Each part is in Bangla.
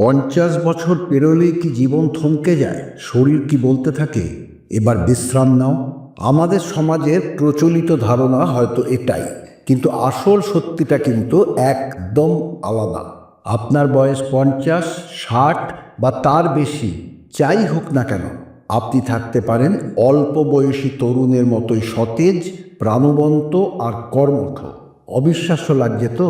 পঞ্চাশ বছর পেরোলেই কি জীবন থমকে যায়? শরীর কি বলতে থাকে? এবার বিশ্রাম নাও। আমাদের সমাজের প্রচলিত ধারণা হয়তো এটাই, কিন্তু আসল সত্যিটা কিন্তু একদম আলাদা। আপনার বয়স পঞ্চাশ, ষাট বা তার বেশি, যাই হোক না কেন, আপনি থাকতে পারেন অল্প বয়সী তরুণের মতোই সতেজ, প্রাণবন্ত আর কর্মঠ। অবিশ্বাস্য লাগছে তো?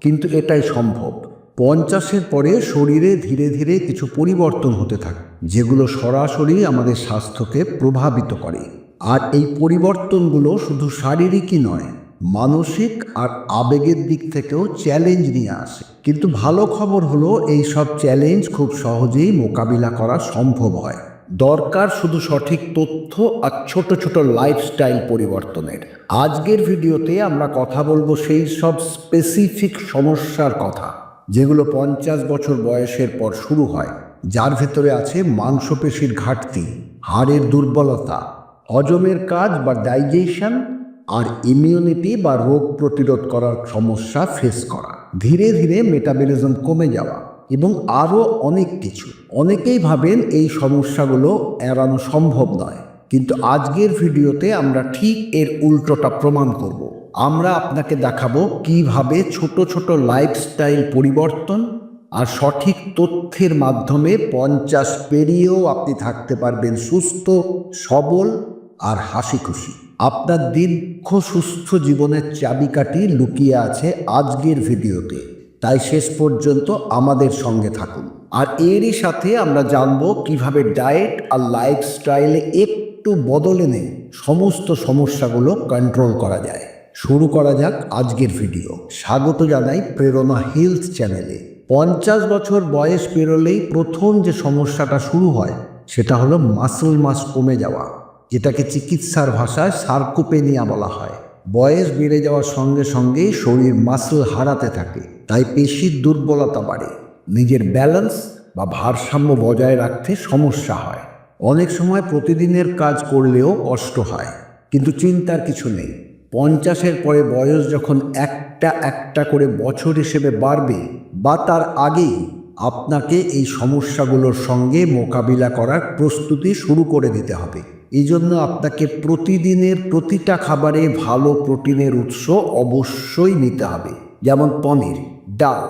কিন্তু এটাই সম্ভব। পঞ্চাশের পরে শরীরে ধীরে ধীরে কিছু পরিবর্তন হতে থাকে, যেগুলো সরাসরি আমাদের স্বাস্থ্যকে প্রভাবিত করে। আর এই পরিবর্তনগুলো শুধু শারীরিকই নয়, মানসিক আর আবেগের দিক থেকেও চ্যালেঞ্জ নিয়ে আসে। কিন্তু ভালো খবর হলো, এই সব চ্যালেঞ্জ খুব সহজেই মোকাবিলা করা সম্ভব হয়। দরকার শুধু সঠিক তথ্য আর ছোট ছোট লাইফস্টাইল পরিবর্তনের। আজকের ভিডিওতে আমরা কথা বলব সেই সব স্পেসিফিক সমস্যার কথা। যেগুলো পঞ্চাশ বছর বয়সের পর শুরু হয়, যার ভেতরে আছে মাংসপেশির ঘাটতি, হাড়ের দুর্বলতা, হজমের কাজ বা ডাইজেশন, আর ইমিউনিটি বা রোগ প্রতিরোধ করার সমস্যা ফেস করা। ধীরে ধীরে মেটাবলিজম কমে যাওয়া এবং আরও অনেক কিছু। অনেকেই ভাবেন এই সমস্যাগুলো এড়ানো সম্ভব নয়, কিন্তু আজকের ভিডিওতে আমরা ঠিক এর উল্টোটা প্রমাণ করব। আমরা আপনাকে দেখাবো কীভাবে ছোট ছোট লাইফস্টাইল পরিবর্তন আর সঠিক তথ্যের মাধ্যমে পঞ্চাশ পেরিয়েও আপনি থাকতে পারবেন সুস্থ, সবল আর হাসি খুশি আপনার দীর্ঘ সুস্থ জীবনের চাবিকাঠি লুকিয়ে আছে আজকের ভিডিওতে। তাই শেষ পর্যন্ত আমাদের সঙ্গে থাকুন। আর এরই সাথে আমরা জানব কীভাবে ডায়েট আর লাইফস্টাইলে একটু বদল এনে সমস্ত সমস্যাগুলো কন্ট্রোল করা যায়। শুরু করা যাক আজকের ভিডিও। স্বাগত জানাই প্রেরণা হেলথ চ্যানেলে। পঞ্চাশ বছর বয়স পেরোলেই প্রথম যে সমস্যাটা শুরু হয়, সেটা হলো মাসল মাস কমে যাওয়া, যেটাকে চিকিৎসার ভাষায় সার্কোপেনিয়া বলা হয়। বয়স বেড়ে যাওয়ার সঙ্গে সঙ্গে শরীর মাসল হারাতে থাকে, তাই পেশির দুর্বলতা বাড়ে। নিজের ব্যালেন্স বা ভারসাম্য বজায় রাখতে সমস্যা হয়। অনেক সময় প্রতিদিনের কাজ করলেও কষ্ট হয়, কিন্তু চিন্তার কিছু নেই। পঞ্চাশের পরে বয়স যখন একটা একটা করে বছর হিসেবে বাড়বে, বা তার আগেই আপনাকে এই সমস্যাগুলোর সঙ্গে মোকাবিলা করার প্রস্তুতি শুরু করে দিতে হবে। এই জন্য আপনাকে প্রতিদিনের প্রতিটা খাবারে ভালো প্রোটিনের উৎস অবশ্যই নিতে হবে। যেমন পনির, ডাল,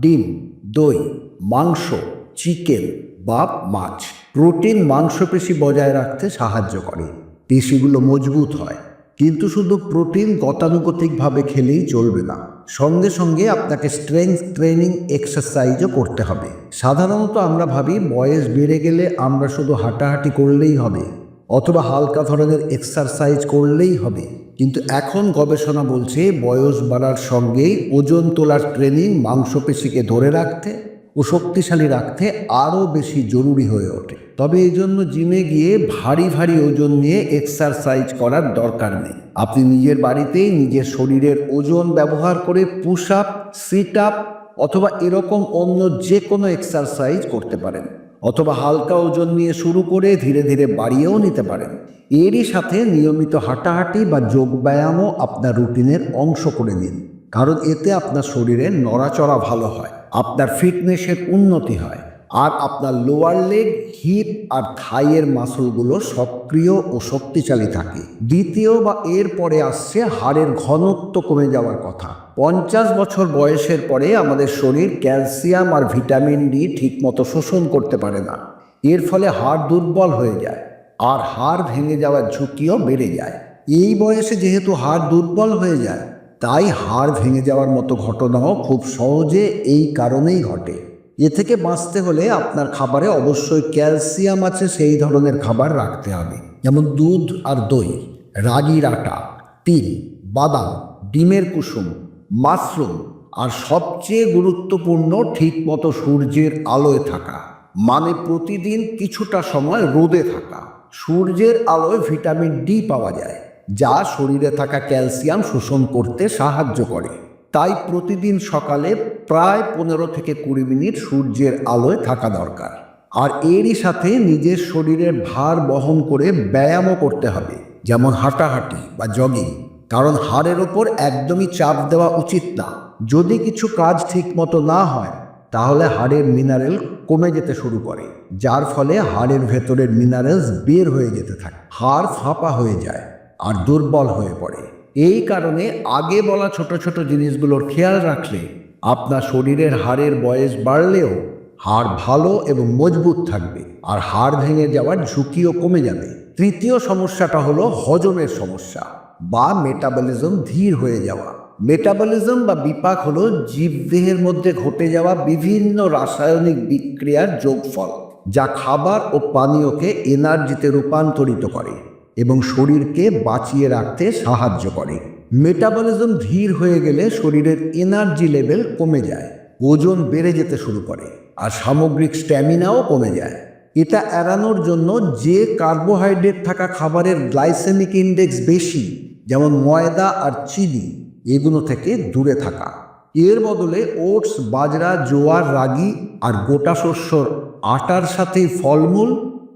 ডিম, দই, মাংস, চিকেন বা মাছ। প্রোটিন মাংসপেশি বজায় রাখতে সাহায্য করে। পেশিগুলো মজবুত হয়। কিন্তু শুধু প্রোটিন গতানুগতিকভাবে খেলেই চলবে না। সঙ্গে সঙ্গে আপনাকে স্ট্রেংথ ট্রেনিং এক্সারসাইজও করতে হবে। সাধারণত আমরা ভাবি, বয়স বেড়ে গেলে আমরা শুধু হাঁটাহাঁটি করলেই হবে, অথবা হালকা ধরনের এক্সারসাইজ করলেই হবে। কিন্তু এখন গবেষণা বলছে, বয়স বাড়ার সঙ্গেই ওজন তোলার ট্রেনিং মাংসপেশিকে ধরে রাখতে ও শক্তিশালী রাখতে আরও বেশি জরুরি হয়ে ওঠে। তবে এই জন্য জিমে গিয়ে ভারী ভারী ওজন নিয়ে এক্সারসাইজ করার দরকার নেই। আপনি নিজের বাড়িতেই নিজের শরীরের ওজন ব্যবহার করে পুশ আপ সিট আপ অথবা এরকম অন্য যে কোনো এক্সারসাইজ করতে পারেন। অথবা হালকা ওজন নিয়ে শুরু করে ধীরে ধীরে বাড়িয়েও নিতে পারেন। এরই সাথে নিয়মিত হাঁটাহাঁটি বা যোগব্যায়ামও আপনার রুটিনের অংশ করে নিন। কারণ এতে আপনার শরীরের নড়াচড়া ভালো হয়। আপনার ফিটনেসের উন্নতি হয়। আর আপনার লোয়ার লেগ হিপ আর থাইয়ের মাসলগুলো সক্রিয় ও শক্তিশালী থাকে। দ্বিতীয় বা এর পরে আসছে হাড়ের ঘনত্ব কমে যাওয়ার কথা। পঞ্চাশ বছর বয়সের পরে আমাদের শরীর ক্যালসিয়াম আর ভিটামিন ডি ঠিকমতো শোষণ করতে পারে না। এর ফলে হাড় দুর্বল হয়ে যায় আর হাড় ভেঙে যাওয়ার ঝুঁকিও বেড়ে যায়। এই বয়সে যেহেতু হাড় দুর্বল হয়ে যায় তাই হাড় ভেঙে যাওয়ার মতো ঘটনাও খুব সহজে এই কারণেই ঘটে। এ থেকে বাঁচতে হলে আপনার খাবারে অবশ্যই ক্যালসিয়াম আছে, সেই ধরনের খাবার রাখতে হবে। যেমন দুধ আর দই, রাগির আটা, তিল, বাদাম, ডিমের কুসুম, মাশরুম আর সবচেয়ে গুরুত্বপূর্ণ ঠিকমতো সূর্যের আলোয় থাকা। মানে প্রতিদিন কিছুটা সময় রোদে থাকা। সূর্যের আলোয় ভিটামিন ডি পাওয়া যায়। যা শরীরে থাকা ক্যালসিয়াম শোষণ করতে সাহায্য করে। তাই প্রতিদিন সকালে প্রায় পনেরো থেকে কুড়ি মিনিট সূর্যের আলোয় থাকা দরকার। আর এরই সাথে নিজের শরীরের ভার বহন করে ব্যায়ামও করতে হবে, যেমন হাঁটাহাঁটি বা জগিং। কারণ হাড়ের ওপর একদমই চাপ দেওয়া উচিত না। যদি কিছু কাজ ঠিকমতো না হয়, তাহলে হাড়ের মিনারেল কমে যেতে শুরু করে, যার ফলে হাড়ের ভেতরের মিনারেলস বের হয়ে যেতে থাকে, হাড় ফাঁপা হয়ে যায়। আর দুর্বল হয়ে পড়ে। এই কারণে আগে বলা ছোট ছোট জিনিসগুলোর খেয়াল রাখলে আপনার শরীরের হাড়ের বয়স বাড়লেও হাড় ভালো এবং মজবুত থাকবে আর হাড় ভেঙে যাওয়ার ঝুঁকিও কমে যাবে। তৃতীয় সমস্যাটা হলো হজমের সমস্যা বা মেটাবলিজম ধীর হয়ে যাওয়া। মেটাবলিজম বা বিপাক হলো জীবদেহের মধ্যে ঘটে যাওয়া বিভিন্ন রাসায়নিক বিক্রিয়ার যোগফল যা খাবার ও পানীয়কে এনার্জিতে রূপান্তরিত করে। এবং শরীরকে বাঁচিয়ে রাখতে সাহায্য করে। মেটাবলিজম ধীর হয়ে গেলে শরীরের এনার্জি লেভেল কমে যায়, ওজন বেড়ে যেতে শুরু করে, আর সামগ্রিক স্ট্যামিনাও কমে যায়। এটা এড়ানোর জন্য যে কার্বোহাইড্রেট থাকা খাবারের গ্লাইসেমিক ইন্ডেক্স বেশি, যেমন ময়দা আর চিনি, এগুলো থেকে দূরে থাকা। এর বদলে ওটস, বাজরা, জোয়ার, রাগি আর গোটা শস্যর আটার সাথে ফলমূল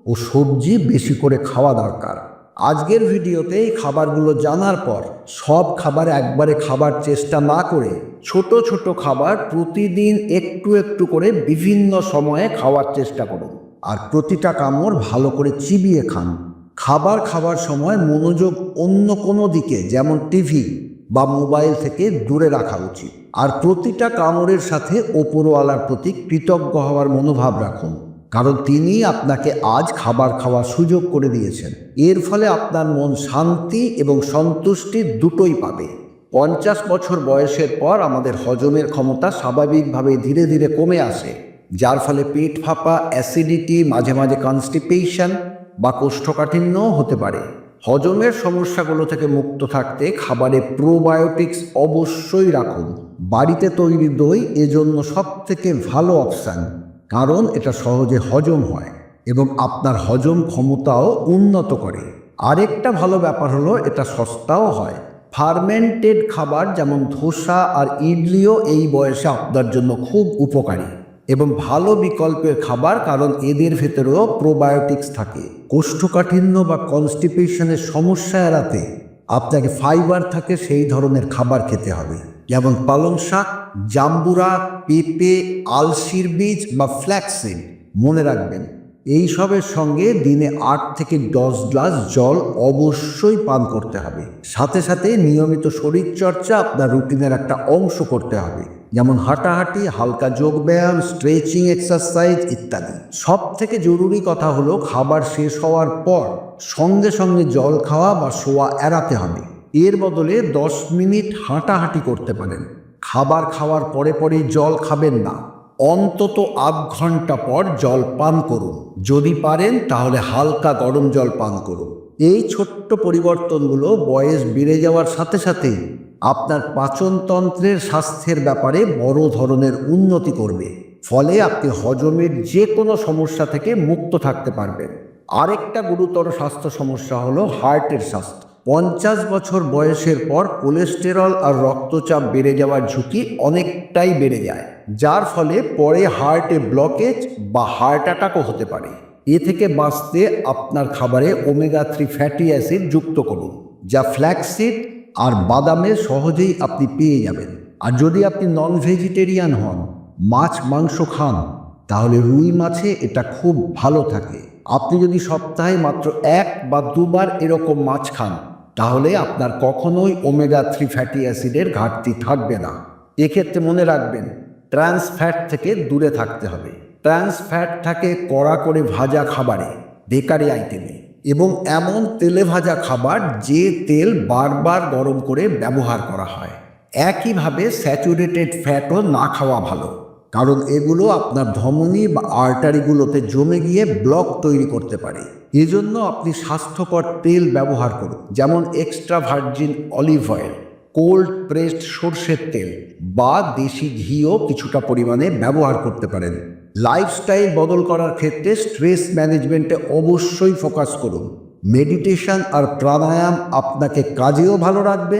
ও সবজি বেশি করে খাওয়া দরকার। আজকের ভিডিওতে এই খাবারগুলো জানার পর সব খাবার একবারে খাবার চেষ্টা না করে ছোট ছোট খাবার প্রতিদিন একটু একটু করে বিভিন্ন সময়ে খাওয়ার চেষ্টা করুন। আর প্রতিটা কামড় ভালো করে চিবিয়ে খান। খাবার খাবার সময় মনোযোগ অন্য কোনো দিকে, যেমন টিভি বা মোবাইল থেকে দূরে রাখা উচিত। আর প্রতিটা কামড়ের সাথে ওপরওয়ালার প্রতি কৃতজ্ঞ হওয়ার মনোভাব রাখুন। কারণ তিনি আপনাকে আজ খাবার খাওয়ার সুযোগ করে দিয়েছেন। এর ফলে আপনার মন শান্তি এবং সন্তুষ্টি দুটোই পাবে। পঞ্চাশ বছর বয়সের পর আমাদের হজমের ক্ষমতা স্বাভাবিকভাবে ধীরে ধীরে কমে আসে, যার ফলে পেট ফাঁপা, অ্যাসিডিটি, মাঝে মাঝে কনস্টিপেশন বা কোষ্ঠকাঠিন্যও হতে পারে। হজমের সমস্যাগুলো থেকে মুক্ত থাকতে খাবারে প্রোবায়োটিক্স অবশ্যই রাখুন। বাড়িতে তৈরি দই এজন্য সব থেকে ভালো অপশান। কারণ এটা সহজে হজম হয় এবং আপনার হজম ক্ষমতাও উন্নত করে। আরেকটা ভালো ব্যাপার হলো এটা সস্তাও হয়। ফার্মেন্টেড খাবার যেমন ধোসা আর ইডলিও এই বয়সে আপনার জন্য খুব উপকারী এবং ভালো বিকল্পের খাবার কারণ এদের ভেতরেও প্রোবায়োটিক্স থাকে। কোষ্ঠকাঠিন্য বা কনস্টিপেশনের সমস্যা এড়াতে আপনাকে ফাইবার থাকে সেই ধরনের খাবার খেতে হবে। যেমন পালং শাক, জাম্বুরা, পেঁপে, আলসির বীজ বা ফ্ল্যাক্সিড মনে রাখবেন। এই সবের সঙ্গে দিনে আট থেকে দশ গ্লাস জল অবশ্যই পান করতে হবে। সাথে সাথে নিয়মিত শরীরচর্চা আপনার রুটিনের একটা অংশ করতে হবে। যেমন হাঁটাহাঁটি, হালকা যোগব্যায়াম স্ট্রেচিং এক্সারসাইজ ইত্যাদি। সব থেকে জরুরি কথা হলো খাবার শেষ হওয়ার পর সঙ্গে সঙ্গে জল খাওয়া বা শোয়া এড়াতে হবে। এর বদলে দশ মিনিট হাঁটাহাঁটি করতে পারেন। খাবার খাওয়ার পরে পরেই জল খাবেন না। অন্তত আধ ঘণ্টা পর জল পান করুন। যদি পারেন, তাহলে হালকা গরম জল পান করুন। এই ছোট্ট পরিবর্তনগুলো বয়স বেড়ে যাওয়ার সাথে সাথেই আপনার পাচনতন্ত্রের স্বাস্থ্যের ব্যাপারে বড় ধরনের উন্নতি করবে। ফলে আপনি হজমের যে কোনো সমস্যা থেকে মুক্ত থাকতে পারবেন। আরেকটা গুরুতর স্বাস্থ্য সমস্যা হলো হার্টের স্বাস্থ্য। পঞ্চাশ বছর বয়সের পর কোলেস্টেরল আর রক্তচাপ বেড়ে যাওয়ার ঝুঁকি অনেকটাই বেড়ে যায়, যার ফলে পরে হার্টে ব্লকেজ বা হার্ট অ্যাটাকও হতে পারে। এ থেকে বাঁচতে আপনার খাবারে ওমেগা থ্রি ফ্যাটি অ্যাসিড যুক্ত করুন, যা ফ্ল্যাক্সিড আর বাদামে সহজেই আপনি পেয়ে যাবেন। আর যদি আপনি নন ভেজিটেরিয়ান হন, মাছ, মাংস খান, তাহলে রুই মাছে এটা খুব ভালো থাকে। আপনি যদি সপ্তাহে মাত্র এক বা দুবার এরকম মাছ খান তাহলে আপনার কখনোই ওমেগা থ্রি ফ্যাটি অ্যাসিডের ঘাটতি থাকবে না। এক্ষেত্রে মনে রাখবেন ট্রান্স ফ্যাট থেকে দূরে থাকতে হবে। ট্রান্স ফ্যাট থাকে কড়া করে ভাজা খাবারে, বেকারি আইটেমে এবং এমন তেলে ভাজা খাবার যে তেল বারবার গরম করে ব্যবহার করা হয়। একইভাবে স্যাচুরেটেড ফ্যাটও না খাওয়া ভালো। কারণ এগুলো আপনার ধমনী বা আর্টারিগুলোতে জমে গিয়ে ব্লক তৈরি করতে পারে। এজন্য আপনি স্বাস্থ্যকর তেল ব্যবহার করুন, যেমন extra virgin olive oil cold pressed সর্ষের তেল বা দেশি ঘিও কিছুটা পরিমাণে ব্যবহার করতে পারেন। লাইফস্টাইল বদল করার ক্ষেত্রে স্ট্রেস ম্যানেজমেন্টে অবশ্যই ফোকাস করুন। মেডিটেশন আর প্রাণায়াম আপনাকে কাজেও ভালো রাখবে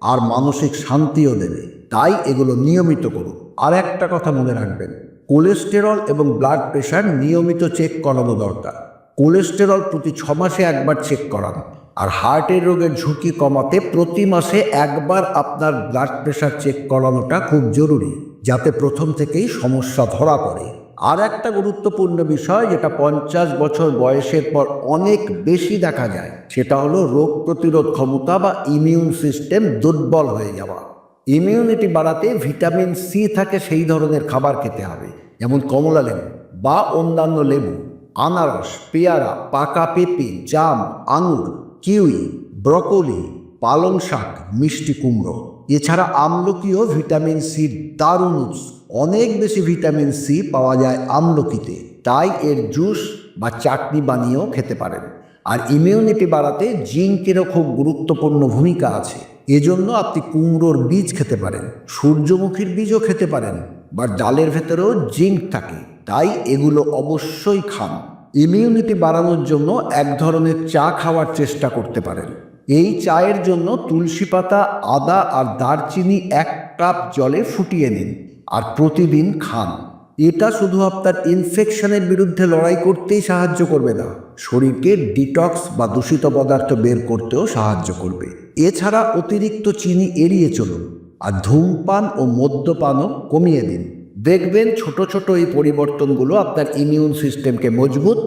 আর মানসিক শান্তিও দেবে। তাই এগুলো নিয়মিত করুন। আর একটা কথা মনে রাখবেন, কোলেস্টেরল এবং ব্লাড প্রেশার নিয়মিত চেক করানো দরকার। কোলেস্টেরল প্রতি ছ মাসে একবার চেক করান, আর হার্টের রোগের ঝুঁকি কমাতে প্রতি মাসে একবার আপনার ব্লাড প্রেশার চেক করানোটা খুব জরুরি, যাতে প্রথম থেকেই সমস্যা ধরা পড়ে। আর একটা গুরুত্বপূর্ণ বিষয়, যেটা পঞ্চাশ বছর বয়সের পর অনেক বেশি দেখা যায়, সেটা হলো রোগ প্রতিরোধ ক্ষমতা বা ইমিউন সিস্টেম দুর্বল হয়ে যাওয়া। ইমিউনিটি বাড়াতে ভিটামিন সি থাকে সেই ধরনের খাবার খেতে হবে। যেমন কমলা লেবু বা অন্যান্য লেবু, আনারস, পেয়ারা, পাকা পেঁপে, জাম, আঙুর, কিউই, ব্রকোলি, পালং শাক, মিষ্টি কুমড়ো। এছাড়া আমলকিও ভিটামিন সির দারুণ উৎস। অনেক বেশি ভিটামিন সি পাওয়া যায় আমলকিতে। তাই এর জুস বা চাটনি বানিয়েও খেতে পারেন। আর ইমিউনিটি বাড়াতে জিঙ্কেরও খুব গুরুত্বপূর্ণ ভূমিকা আছে। এজন্য আপনি কুমড়োর বীজ খেতে পারেন, সূর্যমুখীর বীজও খেতে পারেন, বা ডালের ভেতরেও জিঙ্ক থাকে, তাই এগুলো অবশ্যই খান। ইমিউনিটি বাড়ানোর জন্য এক ধরনের চা খাওয়ার চেষ্টা করতে পারেন। এই চায়ের জন্য তুলসী পাতা, আদা আর দারচিনি এক কাপ জলে ফুটিয়ে নিন, আর প্রতিদিন খান। এটা শুধু আপনার ইনফেকশনের বিরুদ্ধে লড়াই করতেই সাহায্য করবে না, শরীরকে ডিটক্স বা দূষিত পদার্থ বের করতেও সাহায্য করবে। এছাড়া অতিরিক্ত চিনি এড়িয়ে চলুন, আর ধূমপান ও মদ্যপানও কমিয়ে দিন। দেখবেন ছোট ছোট এই পরিবর্তনগুলো আপনার ইমিউন সিস্টেমকে মজবুত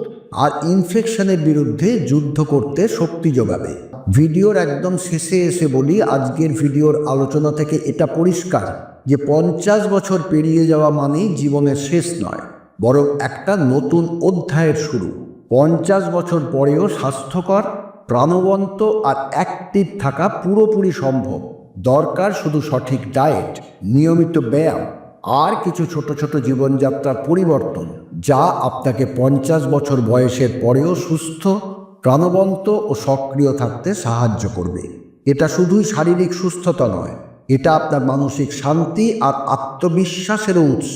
আর ইনফেকশনের বিরুদ্ধে যুদ্ধ করতে শক্তি যোগাবে। ভিডিওর একদম শেষে এসে বলি, আজকের ভিডিওর আলোচনা থেকে এটা পরিষ্কার যে পঞ্চাশ বছর পেরিয়ে যাওয়া মানেই জীবনের শেষ নয়, বরং একটা নতুন অধ্যায়ের শুরু। পঞ্চাশ বছর পরেও স্বাস্থ্যকর, প্রাণবন্ত আর অ্যাক্টিভ থাকা পুরোপুরি সম্ভব। দরকার শুধু সঠিক ডায়েট নিয়মিত ব্যায়াম, আর কিছু ছোট ছোট জীবনযাত্রার পরিবর্তন, যা আপনাকে পঞ্চাশ বছর বয়সের পরেও সুস্থ প্রাণবন্ত ও সক্রিয় থাকতে সাহায্য করবে। এটা শুধুই শারীরিক সুস্থতা নয়, এটা আপনার মানসিক শান্তি আর আত্মবিশ্বাসেরও উৎস।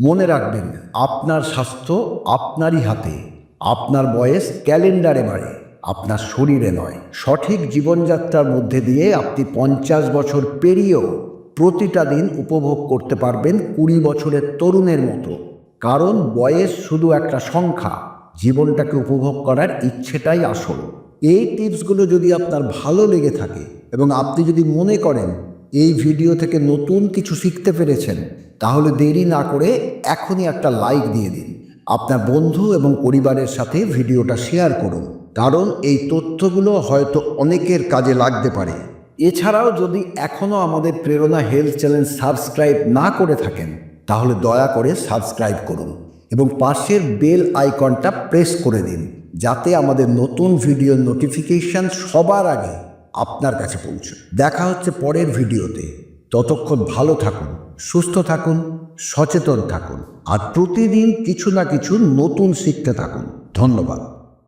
মনে রাখবেন, আপনার স্বাস্থ্য আপনারই হাতে, আপনার বয়স ক্যালেন্ডারে বাড়ে, আপনার শরীরে নয়। সঠিক জীবনযাত্রার মধ্যে দিয়ে আপনি পঞ্চাশ বছর পেরিয়েও প্রতিটা দিন উপভোগ করতে পারবেন কুড়ি বছরের তরুণের মতো। কারণ বয়স শুধু একটা সংখ্যা জীবনটাকে উপভোগ করার ইচ্ছেটাই আসল। এই টিপসগুলো যদি আপনার ভালো লেগে থাকে এবং আপনি যদি মনে করেন এই ভিডিও থেকে নতুন কিছু শিখতে পেরেছেন, তাহলে দেরি না করে এখনই একটা লাইক দিয়ে দিন। আপনার বন্ধু এবং পরিবারের সাথে ভিডিওটা শেয়ার করুন, কারণ এই তথ্যগুলো হয়তো অনেকের কাজে লাগতে পারে। এছাড়াও যদি এখনও আমাদের প্রেরণা হেলথ চ্যানেল সাবস্ক্রাইব না করে থাকেন, তাহলে দয়া করে সাবস্ক্রাইব করুন। এবং পাশের বেল আইকনটা প্রেস করে দিন, যাতে আমাদের নতুন ভিডিও নোটিফিকেশান সবার আগে আপনার কাছে পৌঁছে। দেখা হচ্ছে পরের ভিডিওতে। ততক্ষণ ভালো থাকুন, সুস্থ থাকুন, সচেতন থাকুন, আর প্রতিদিন কিছু না কিছু নতুন শিখতে থাকুন। ধন্যবাদ।